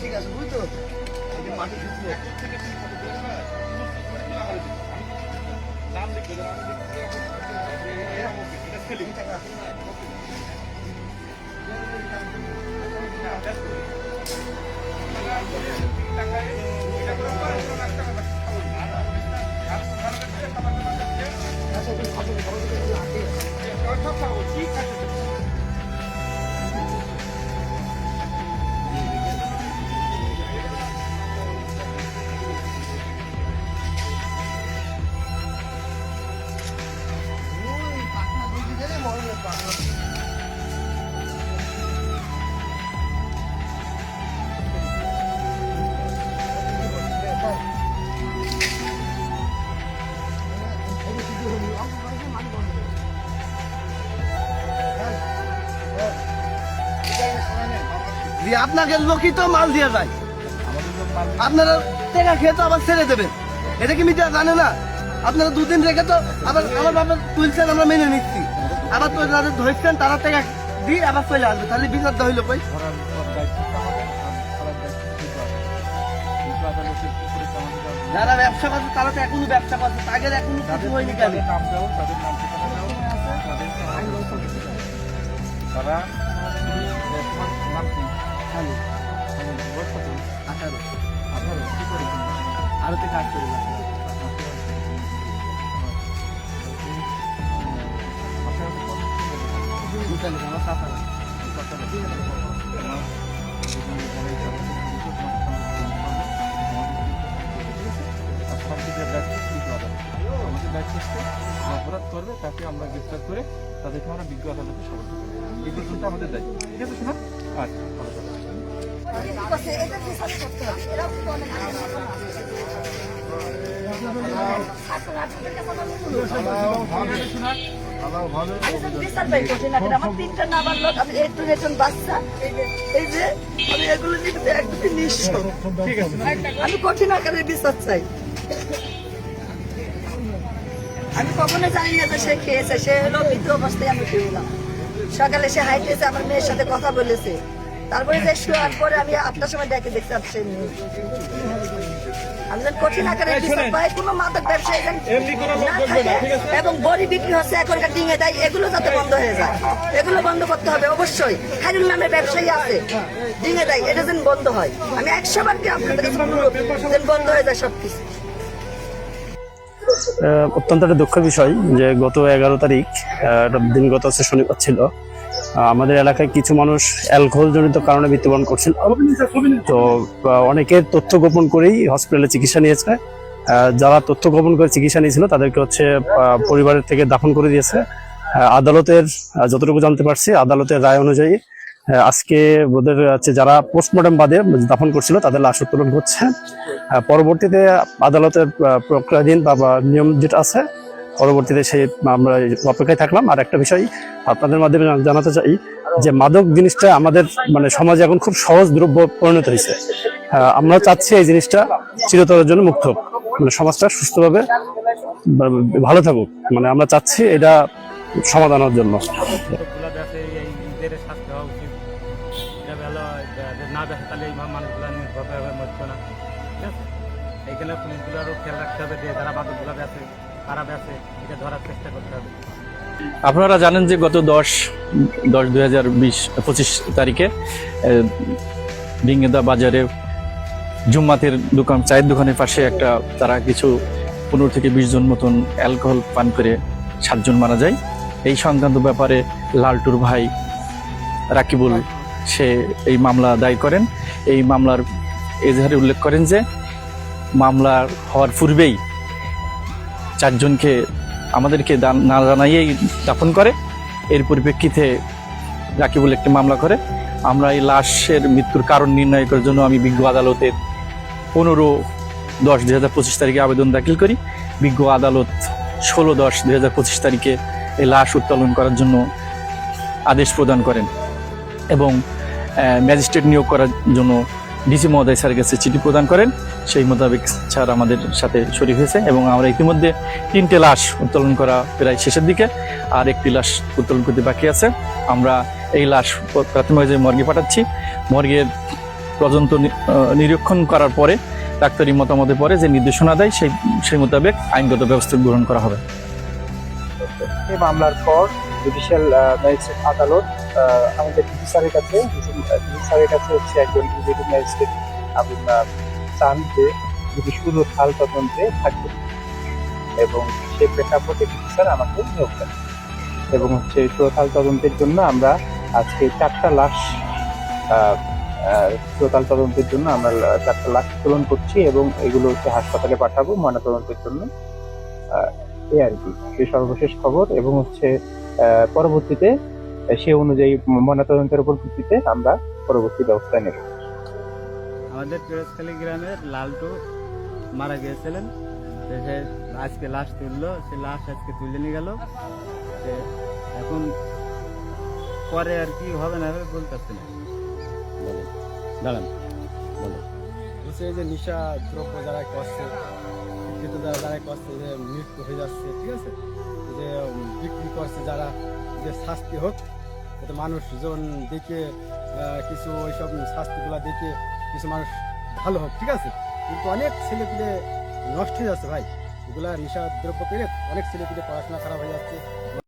ঠিক আছে বুঝতো এটা মাটি শুকনো নাম আপনাকে লোকই মাল দিয়ে যায়। আপনারা টাকা খেয়ে তো আবার ছেড়ে দেবেন। এটা কি মিডিয়া জানে না? আপনারা দুদিন রেখে তো আবার আমার বাবা তুলছেন, আমরা মেনে নিচ্ছি। আবার তো যাদের ধরছেন, তারা টাকা দিয়ে আবার চলে আসবে। তাহলে বিচার হইল যারা ব্যবসা করছে তারা তো এখনও ব্যবসা করছে তাদের এখনও কিছু হয়নি কেন? নাম দাও তাদের নাম তারা আঠারো আঠারো। কি করে কাজ করি আঠারো অপরাধ করবে তাকে আমরা গ্রেফতার করে তাদেরকে আমরা বিজ্ঞ আদালতে সমাজ এই পর্যন্ত আমাদের দায়িত্ব ঠিক আছে শোনা আচ্ছা এই এই আমি কঠিন আকারে বিচার চাই আমি কখনো জানি না যে সে খেয়েছে সে হলো মৃত অবস্থায় আমি পেলাম সকালে সে হাইটেছে আমার মেয়ের সাথে কথা বলেছে। তারপরে যে শোয়ার পরে আমি আটটার সময় ডেকে দেখতে পাচ্ছি আমি যেন কঠিন আকারে বিচার পাই কোনো মাদক ব্যবসায়ী যেন না থাকে এবং বড়ি বিক্রি হচ্ছে এখনকার ডিঙে দেয় এগুলো যাতে বন্ধ হয়ে যায়। এগুলো বন্ধ করতে হবে অবশ্যই। খাইরুল নামের ব্যবসায়ী আছে। ডিঙে দেয় এটা যেন বন্ধ হয়। আমি একশো বার কি আপনাদের অনুরোধ যেন বন্ধ হয়ে যায় সবকিছু। অত্যন্ত একটা দুঃখ বিষয় যে গত এগারো তারিখ একটা দিনগত হচ্ছে শনিবার ছিল আমাদের এলাকায় কিছু মানুষ অ্যালকোহল জনিত কারণে মৃত্যুবরণ করছিল। তো অনেকে তথ্য গোপন করেই হসপিটালে চিকিৎসা নিয়েছে। যারা তথ্য গোপন করে চিকিৎসা নিয়েছিল, তাদেরকে হচ্ছে পরিবারের থেকে দাফন করে দিয়েছে। আদালতের যতটুকু জানতে পারছি, আদালতের রায় অনুযায়ী আজকে ওদের হচ্ছে যারা পোস্টমর্টম বাদে দাফন করছিল, তাদের লাশ উত্তোলন হচ্ছে। পরবর্তীতে আদালতের প্রক্রিয়াধীন বা নিয়ম যেটা আছে, পরবর্তীতে সেই আমরা অপেক্ষায় থাকলাম। আর একটা বিষয় আপনাদের মাধ্যমে জানাতে চাই যে মাদক জিনিসটা আমাদের মানে সমাজে এখন খুব সহজ দ্রব্য পরিণত হয়েছে। আমরা চাচ্ছি এই জিনিসটা চিরতরের জন্য মুক্ত। মানে সমাজটা সুস্থভাবে ভালো থাকুক। মানে আমরা চাচ্ছি এটা সমাধানের জন্য। এইখানে পুলিশগুলোরও খেয়াল রাখতে হবে যে যারা মাদকগুলো বেঁচে তারা বেঁচে এটা ধরার চেষ্টা করতে হবে। আপনারা জানেন যে গত দশ দশ দুই হাজার বিশ, পঁচিশ তারিখে ডিঙ্গেদা বাজারে জুম্মাতের দোকান, চায়ের দোকানের পাশে একটা তারা কিছু পনেরো থেকে বিশ জন মতন অ্যালকোহল পান করে সাতজন মারা যায়। এই সংক্রান্ত ব্যাপারে লালটুর ভাই রাকিবুল, সে এই মামলা দায়ী করেন। এই মামলার এজাহারে উল্লেখ করেন যে মামলার হওয়ার পূর্বেই চারজনকে আমাদেরকে না জানাইয়েই দাফন করে। এর পরিপ্রেক্ষিতে রাকিবুল একটি মামলা করে। আমরা এই লাশের মৃত্যুর কারণ নির্ণয় করার জন্য আমি বিজ্ঞ আদালতের পনেরো দশ দুই হাজার পঁচিশ তারিখে আবেদন দাখিল করি। বিজ্ঞ আদালত ষোলো দশ দুই হাজার পঁচিশ তারিখে এই লাশ উত্তোলন করার জন্য আদেশ প্রদান করেন এবং ম্যাজিস্ট্রেট নিয়োগ করার জন্য ডিসি মহোদয় স্যারের কাছে চিঠি প্রদান করেন। সেই মোতাবেক স্যার আমাদের সাথে শরীর হয়েছে এবং আমরা ইতিমধ্যে তিনটে লাশ উত্তোলন করা প্রায় শেষের দিকে আর একটি লাশ উত্তোলন করতে বাকি আছে। আমরা এই লাশ প্রাথমিক মর্গে পাঠাচ্ছি। মর্গের আহ, নিরীক্ষণ করার পরে ডাক্তারি মতামতের পরে যে নির্দেশনা দেয় সেই সেই মোতাবেক আইনগত ব্যবস্থা গ্রহণ করা হবে। এই মামলার পর জুডিশিয়াল ম্যাজিস্ট্রেট আদালত আমাদের ডিসি স্যারের কাছে ডিসি স্যারের কাছে হচ্ছে একজন ডিভিশন ম্যাজিস্ট্রেট আপনি চান যে যদি শুধু খাল তদন্তে থাকবে এবং সেই প্রেক্ষাপটে ডিসি স্যার আমাকে নিয়োগ দেন। এবং হচ্ছে সুরতাল তদন্তের জন্য আমরা আজকে চারটা লাশ সুরতাল তদন্তের জন্য আমরা চারটা লাশ উত্তোলন করছি এবং এগুলো হচ্ছে হাসপাতালে পাঠাবো ময়নাতদন্তের জন্য। এই আর কি। সর্বশেষ খবর এবং হচ্ছে পরবর্তীতে সে অনুযায়ী ময়নাতদন্তের উপর ভিত্তিতে আমরা পরবর্তী ব্যবস্থা নেব। আমাদের পিরোজখালী গ্রামের লালটু মারা গিয়েছিলেন। সে আজকে লাশ তুললো সে লাশ আজকে তুলে নিয়ে গেল। সে এখন পরে আর কি হবে না হবে বলতে পারছি না। দাঁড়ান বলেন। বলছে এই যে নিশা দ্রব্য যারা করছে কিন্তু যারা যারা করছে যে মৃত্যু হয়ে যাচ্ছে ঠিক আছে? যে বিক্রি করছে যারা যে শাস্তি হোক যাতে মানুষজন দেখে কিছু ওইসব শাস্তিগুলো দেখে কিছু মানুষ ভালো হোক, ঠিক আছে? কিন্তু অনেক ছেলেপিলে নষ্ট হয়ে যাচ্ছে ভাই। এগুলা নেশা দ্রব্য পেলে অনেক ছেলেপিলে পড়াশোনা খারাপ হয়ে যাচ্ছে।